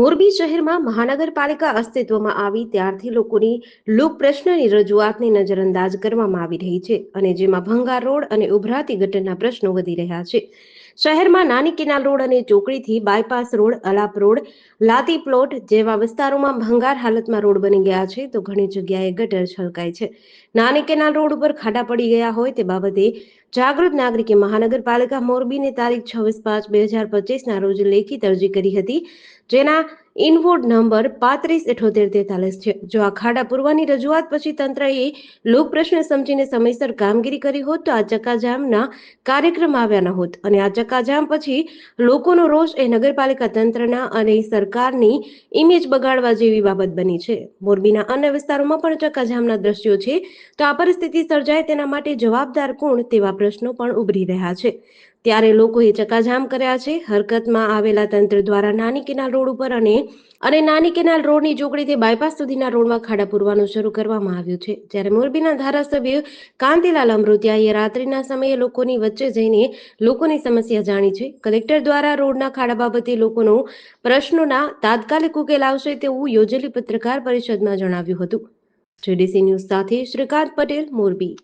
મોરબી શહેરમાં મહાનગરપાલિકા અસ્તિત્વમાં આવી ત્યારથી લોકોની લોક પ્રશ્નની રજૂઆતને નજરઅંદાજ કરવામાં આવી રહી છે અને જેમાં ભંગાર રોડ અને ઉભરાતી ગટરના પ્રશ્નો વધી રહ્યા છે. શહેરમાં નાની કેનાલ રોડ અને ચોકડીથી bypass road, Alap road Lati plot જેવા વિસ્તારોમાં ભંગાર હાલતમાં રોડ બની ગયા છે તો ઘણી જગ્યાએ ગટર છલકાય છે. નાની કેનાલ રોડ ઉપર ખાડા પડી ગયા હોય તે બાબતે જાગૃત નાગરિકે મહાનગરપાલિકા મોરબીને તારીખ છવ્વીસ પાંચ બે હજાર પચીસના રોજ લેખિત અરજી કરી હતી, જેના ઇનવોર્ડ નંબર પાંત્રીસ અઠોતેર તેતાલીસ છે. જો આ ખાડા પૂરવાની રજૂઆત પછી તંત્રએ લોક પ્રશ્ન સમજીને સમયસર કામગીરી કરી હોત તો આ ચક્કાજામના કાર્યક્રમ આવ્યા ન હોત અને આ ચક્કાજામ પછી લોકોનો રોષ એ નગરપાલિકા તંત્રના અને સરકારની ઇમેજ બગાડવા જેવી બાબત બની છે. મોરબીના અન્ય વિસ્તારોમાં પણ ચક્કાજામના દ્રશ્યો છે. તો આ પરિસ્થિતિ સર્જાય તેના માટે જવાબદાર કોણ તેવા પ્રશ્નો પણ ઉભરી રહ્યા છે. ત્યારે લોકોએ ચકાજામ કર્યા છે. હરકતમાં આવેલા તંત્ર દ્વારા નાની કેનાલ રોડ ઉપર અને અને નાની કેનાલ રોડની જોગડીથી બાયપાસ સુધીના રોડમાં ખાડા પૂરવાનું શરૂ કરવામાં આવ્યું છે. જ્યારે મોરબીના ધારાસભ્ય કાંતિલાલ અમૃતિયાએ રાત્રિના સમયે લોકોની વચ્ચે જઈને લોકોની સમસ્યા જાણી છે. કલેક્ટર દ્વારા રોડના ખાડા બાબતે લોકોનો પ્રશ્નોના તાત્કાલિક ઉકેલ આવશે તેવું યોજેલી પત્રકાર પરિષદમાં જણાવ્યું હતું. જેડીસી ન્યૂઝ સાથે શ્રીકાંત પટેલ, મોરબી.